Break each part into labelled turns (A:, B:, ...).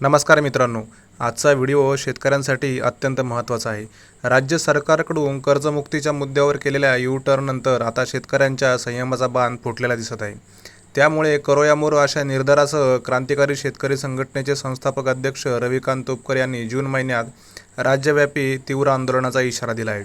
A: नमस्कार मित्रांनो आजचा व्हिडिओ शेतकऱ्यांसाठी अत्यंत महत्त्वाचा आहे. राज्य सरकारकडून कर्जमुक्तीच्या मुद्द्यावर केलेल्या यू टर्ननंतर आता शेतकऱ्यांच्या संयमाचा बांध फुटलेला दिसत आहे. त्यामुळे करोयामोर अशा निर्धारासह क्रांतिकारी शेतकरी संघटनेचे संस्थापक अध्यक्ष रविकांत तुपकर यांनी जून महिन्यात राज्यव्यापी तीव्र आंदोलनाचा इशारा दिला आहे.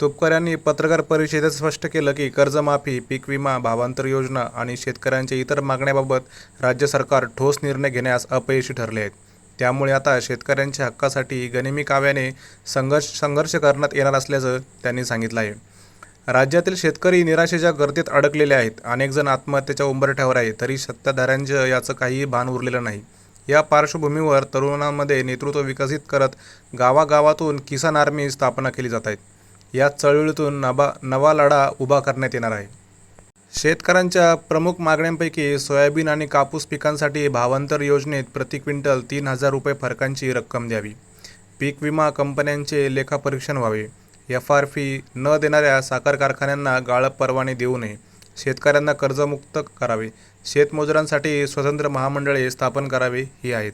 A: तुपकर यांनी पत्रकार परिषदेत स्पष्ट केलं की कर्जमाफी पीक विमा भावांतर योजना आणि शेतकऱ्यांच्या इतर मागण्याबाबत राज्य सरकार ठोस निर्णय घेण्यास अपयशी ठरले आहेत. त्यामुळे आता शेतकऱ्यांच्या हक्कासाठी गनिमी काव्याने संघर्ष संघर्ष करण्यात येणार असल्याचं त्यांनी सांगितलं आहे. राज्यातील शेतकरी निराशेच्या गर्दीत अडकलेले आहेत. अनेक जण आत्महत्येच्या उंबरठ्यावर आहे तरी सत्ताधाऱ्यांचं याचं काहीही भान उरलेलं नाही. या पार्श्वभूमीवर तरुणांमध्ये नेतृत्व विकसित करत गावागावातून किसान आर्मी स्थापना केली जात आहेत या चळवळीतून नबा नवा लढा उभा करण्यात येणार आहे. शेतकऱ्यांच्या प्रमुख मागण्यांपैकी सोयाबीन आणि कापूस पिकांसाठी भावांतर योजनेत प्रति क्विंटल तीन हजार रुपये फरकांची रक्कम द्यावी. पीक विमा कंपन्यांचे लेखापरीक्षण व्हावे. एफ आर फी न देणाऱ्या साखर कारखान्यांना गाळप परवाने देऊ नये. शेतकऱ्यांना कर्जमुक्त करावे. शेतमजुरांसाठी स्वतंत्र महामंडळे स्थापन करावे ही आहेत.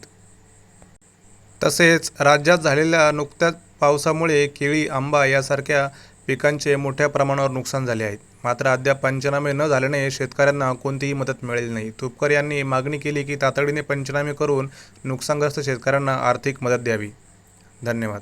A: तसेच राज्यात झालेल्या नुकत्याच पावसामुळे केळी आंबा यासारख्या पिकांचे मोठ्या प्रमाणावर नुकसान झाले आहे. मात्र अद्याप पंचनामे न झाल्याने शेतकऱ्यांना कोणतीही मदत मिळेल नाही. तुपकर यांनी मागणी केली की तातडीने पंचनामे करून नुकसानग्रस्त शेतकऱ्यांना आर्थिक मदत द्यावी. धन्यवाद.